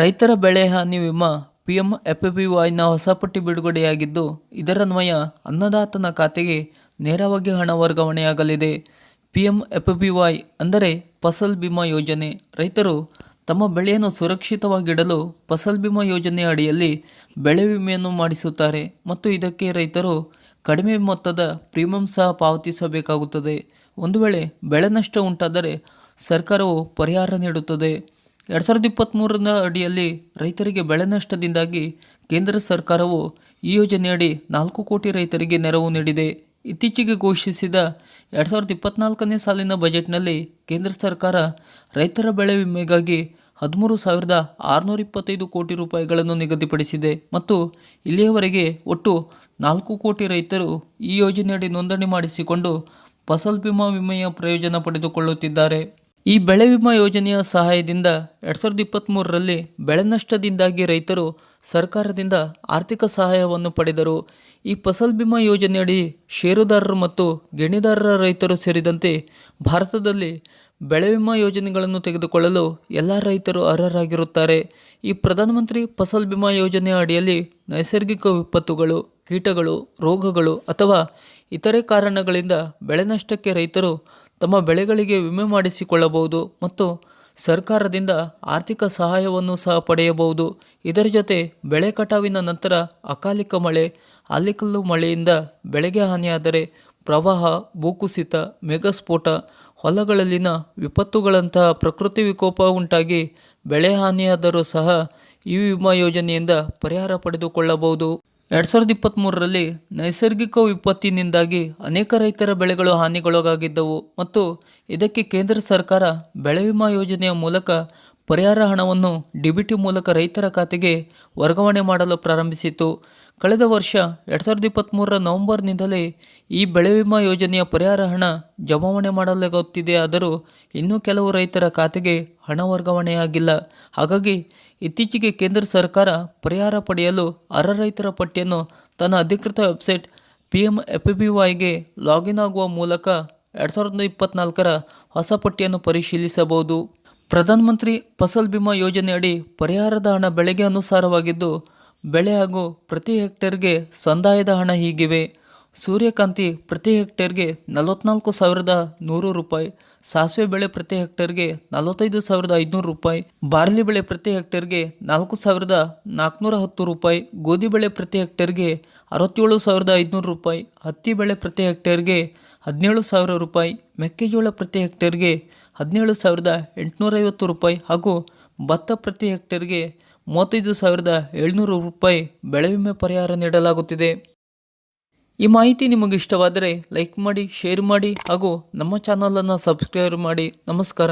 ರೈತರ ಬೆಳೆ ಹಾನಿ ವಿಮಾ ಪಿಎಂ ವೈನ ಹೊಸ ಪಟ್ಟಿ ಬಿಡುಗಡೆಯಾಗಿದ್ದು ಇದರನ್ವಯ ಅನ್ನದಾತನ ಖಾತೆಗೆ ನೇರವಾಗಿ ಹಣ ವರ್ಗಾವಣೆಯಾಗಲಿದೆ. ಪಿಎಂ ವೈ ಅಂದರೆ ಫಸಲ್ ಬಿಮಾ ಯೋಜನೆ. ರೈತರು ತಮ್ಮ ಬೆಳೆಯನ್ನು ಸುರಕ್ಷಿತವಾಗಿಡಲು ಫಸಲ್ ಬಿಮಾ ಯೋಜನೆ ಅಡಿಯಲ್ಲಿ ಬೆಳೆ ವಿಮೆಯನ್ನು ಮಾಡಿಸುತ್ತಾರೆ ಮತ್ತು ಇದಕ್ಕೆ ರೈತರು ಕಡಿಮೆ ಮೊತ್ತದ ಪ್ರೀಮಿಯಂ ಸಹ ಪಾವತಿಸಬೇಕಾಗುತ್ತದೆ. ಒಂದು ವೇಳೆ ಬೆಳೆ ನಷ್ಟ ಉಂಟಾದರೆ ಸರ್ಕಾರವು ಪರಿಹಾರ ನೀಡುತ್ತದೆ. ಎರಡು ಸಾವಿರದ ಇಪ್ಪತ್ತ್ಮೂರರ ಅಡಿಯಲ್ಲಿ ರೈತರಿಗೆ ಬೆಳೆ ನಷ್ಟದಿಂದಾಗಿ ಕೇಂದ್ರ ಸರ್ಕಾರವು ಈ ಯೋಜನೆಯಡಿ ನಾಲ್ಕು ಕೋಟಿ ರೈತರಿಗೆ ನೆರವು ನೀಡಿದೆ. ಇತ್ತೀಚೆಗೆ ಘೋಷಿಸಿದ ಎರಡು ಸಾವಿರದ ಇಪ್ಪತ್ನಾಲ್ಕನೇ ಸಾಲಿನ ಬಜೆಟ್ನಲ್ಲಿ ಕೇಂದ್ರ ಸರ್ಕಾರ ರೈತರ ಬೆಳೆ ವಿಮೆಗಾಗಿ ಹದಿಮೂರು ಸಾವಿರದ ಆರುನೂರ ಇಪ್ಪತ್ತೈದು ಕೋಟಿ ರೂಪಾಯಿಗಳನ್ನು ನಿಗದಿಪಡಿಸಿದೆ ಮತ್ತು ಇಲ್ಲಿಯವರೆಗೆ ಒಟ್ಟು ನಾಲ್ಕು ಕೋಟಿ ರೈತರು ಈ ಯೋಜನೆಯಡಿ ನೋಂದಣಿ ಮಾಡಿಸಿಕೊಂಡು ಫಸಲ್ ಬಿಮಾ ವಿಮೆಯ ಪ್ರಯೋಜನ ಪಡೆದುಕೊಳ್ಳುತ್ತಿದ್ದಾರೆ. ಈ ಬೆಳೆ ವಿಮಾ ಯೋಜನೆಯ ಸಹಾಯದಿಂದ ಎರಡು ಸಾವಿರದ ಇಪ್ಪತ್ತ್ಮೂರರಲ್ಲಿ ಬೆಳೆ ನಷ್ಟದಿಂದಾಗಿ ರೈತರು ಸರ್ಕಾರದಿಂದ ಆರ್ಥಿಕ ಸಹಾಯವನ್ನು ಪಡೆದರು. ಈ ಫಸಲ್ ಬಿಮಾ ಯೋಜನೆಯಡಿ ಷೇರುದಾರರು ಮತ್ತು ಗಣಿದಾರರ ರೈತರು ಸೇರಿದಂತೆ ಭಾರತದಲ್ಲಿ ಬೆಳೆ ವಿಮಾ ಯೋಜನೆಗಳನ್ನು ತೆಗೆದುಕೊಳ್ಳಲು ಎಲ್ಲ ರೈತರು ಅರ್ಹರಾಗಿರುತ್ತಾರೆ. ಈ ಪ್ರಧಾನಮಂತ್ರಿ ಫಸಲ್ ಬಿಮಾ ಯೋಜನೆಯ ಅಡಿಯಲ್ಲಿ ನೈಸರ್ಗಿಕ ವಿಪತ್ತುಗಳು, ಕೀಟಗಳು, ರೋಗಗಳು ಅಥವಾ ಇತರೆ ಕಾರಣಗಳಿಂದ ಬೆಳೆ ನಷ್ಟಕ್ಕೆ ರೈತರು ತಮ್ಮ ಬೆಳೆಗಳಿಗೆ ವಿಮೆ ಮಾಡಿಸಿಕೊಳ್ಳಬಹುದು ಮತ್ತು ಸರ್ಕಾರದಿಂದ ಆರ್ಥಿಕ ಸಹಾಯವನ್ನು ಸಹ ಪಡೆಯಬಹುದು. ಇದರ ಜೊತೆ ಬೆಳೆ ಕಟಾವಿನ ನಂತರ ಅಕಾಲಿಕ ಮಳೆ ಆಲಿಕಲ್ಲು ಮಳೆಯಿಂದ ಬೆಳೆಗೆ ಹಾನಿಯಾದರೆ ಪ್ರವಾಹ, ಭೂಕುಸಿತ, ಮೆಗಸ್ಫೋಟ, ಹೊಲಗಳಲ್ಲಿನ ವಿಪತ್ತುಗಳಂತಹ ಪ್ರಕೃತಿ ವಿಕೋಪ ಉಂಟಾಗಿ ಬೆಳೆ ಹಾನಿಯಾದರೂ ಸಹ ಈ ವಿಮಾ ಯೋಜನೆಯಿಂದ ಪರಿಹಾರ ಪಡೆದುಕೊಳ್ಳಬಹುದು. ಎರಡು ಸಾವಿರದ ಇಪ್ಪತ್ತ್ಮೂರರಲ್ಲಿ ನೈಸರ್ಗಿಕ ವಿಪತ್ತಿನಿಂದಾಗಿ ಅನೇಕ ರೈತರ ಬೆಳೆಗಳು ಹಾನಿಗೊಳಗಾಗಿದ್ದವು ಮತ್ತು ಇದಕ್ಕೆ ಕೇಂದ್ರ ಸರ್ಕಾರ ಬೆಳೆ ವಿಮಾ ಯೋಜನೆಯ ಮೂಲಕ ಪರಿಹಾರ ಹಣವನ್ನು ಡಿಬಿಟಿ ಮೂಲಕ ರೈತರ ಖಾತೆಗೆ ವರ್ಗಾವಣೆ ಮಾಡಲು ಪ್ರಾರಂಭಿಸಿತು ಕಳೆದ ವರ್ಷ ಎರಡು ಸಾವಿರದ ಇಪ್ಪತ್ತ್ಮೂರರ ನವೆಂಬರ್ನಿಂದಲೇ ಈ ಬೆಳೆ ವಿಮಾ ಯೋಜನೆಯ ಪರಿಹಾರ ಹಣ ಜಮಾವಣೆ ಮಾಡಲಾಗುತ್ತಿದೆ ಆದರೂ ಇನ್ನೂ ಕೆಲವು ರೈತರ ಖಾತೆಗೆ ಹಣ ವರ್ಗಾವಣೆಯಾಗಿಲ್ಲ. ಹಾಗಾಗಿ ಇತ್ತೀಚೆಗೆ ಕೇಂದ್ರ ಸರ್ಕಾರ ಪರಿಹಾರ ಪಡೆಯಲು ಅರ್ಹ ರೈತರ ಪಟ್ಟಿಯನ್ನು ತನ್ನ ಅಧಿಕೃತ website P M F B ವೈಗೆ login ಆಗುವ ಮೂಲಕ ಎರಡು ಸಾವಿರದ ಇಪ್ಪತ್ತ್ನಾಲ್ಕರ ಹೊಸ ಪಟ್ಟಿಯನ್ನು ಪರಿಶೀಲಿಸಬಹುದು. ಪ್ರಧಾನಮಂತ್ರಿ ಫಸಲ್ ಬಿಮಾ ಯೋಜನೆಯಡಿ ಪರಿಹಾರದ ಹಣ ಬೆಳೆಗೆ ಅನುಸಾರವಾಗಿದ್ದು, ಬೆಳೆ ಹಾಗೂ ಪ್ರತಿ ಹೆಕ್ಟೇರ್ಗೆ ಸಂದಾಯದ ಹಣ ಹೀಗಿವೆ. ಸೂರ್ಯಕಾಂತಿ ಪ್ರತಿ ಹೆಕ್ಟೇರ್ಗೆ ನಲವತ್ನಾಲ್ಕು ಸಾವಿರದ ನೂರು ರೂಪಾಯಿ, ಸಾಸಿವೆ ಬೆಳೆ ಪ್ರತಿ ಹೆಕ್ಟೇರ್ಗೆ ನಲವತ್ತೈದು ಸಾವಿರದ ಐದುನೂರು ರೂಪಾಯಿ, ಬಾರ್ಲಿ ಬೆಳೆ ಪ್ರತಿ ಹೆಕ್ಟೇರ್ಗೆ ನಾಲ್ಕು ಸಾವಿರದ ನಾಲ್ಕುನೂರ ಹತ್ತು ರೂಪಾಯಿ, ಗೋಧಿ ಬೆಳೆ ಪ್ರತಿ ಹೆಕ್ಟೇರ್ಗೆ ಅರವತ್ತೇಳು ಸಾವಿರದ ಐದುನೂರು ರೂಪಾಯಿ, ಹತ್ತಿ ಬೆಳೆ ಪ್ರತಿ ಹೆಕ್ಟೇರ್ಗೆ ಹದಿನೇಳು ಸಾವಿರ ರೂಪಾಯಿ, ಮೆಕ್ಕೆಜೋಳ ಪ್ರತಿ ಹೆಕ್ಟೇರ್ಗೆ ಹದಿನೇಳು ಸಾವಿರದ ಎಂಟುನೂರೈವತ್ತು ರೂಪಾಯಿ ಹಾಗೂ ಭತ್ತ ಪ್ರತಿ ಹೆಕ್ಟೇರ್ಗೆ ಮೂವತ್ತೈದು ಸಾವಿರದ ಏಳ್ನೂರು ರೂಪಾಯಿ ಬೆಳೆ ವಿಮೆ ಪರಿಹಾರ ನೀಡಲಾಗುತ್ತಿದೆ. ಈ ಮಾಹಿತಿ ನಿಮಗೆ ಇಷ್ಟವಾದರೆ ಲೈಕ್ ಮಾಡಿ, ಶೇರ್ ಮಾಡಿ ಹಾಗೂ ನಮ್ಮ ಚಾನಲನ್ನು ಸಬ್ಸ್ಕ್ರೈಬ್ ಮಾಡಿ. ನಮಸ್ಕಾರ.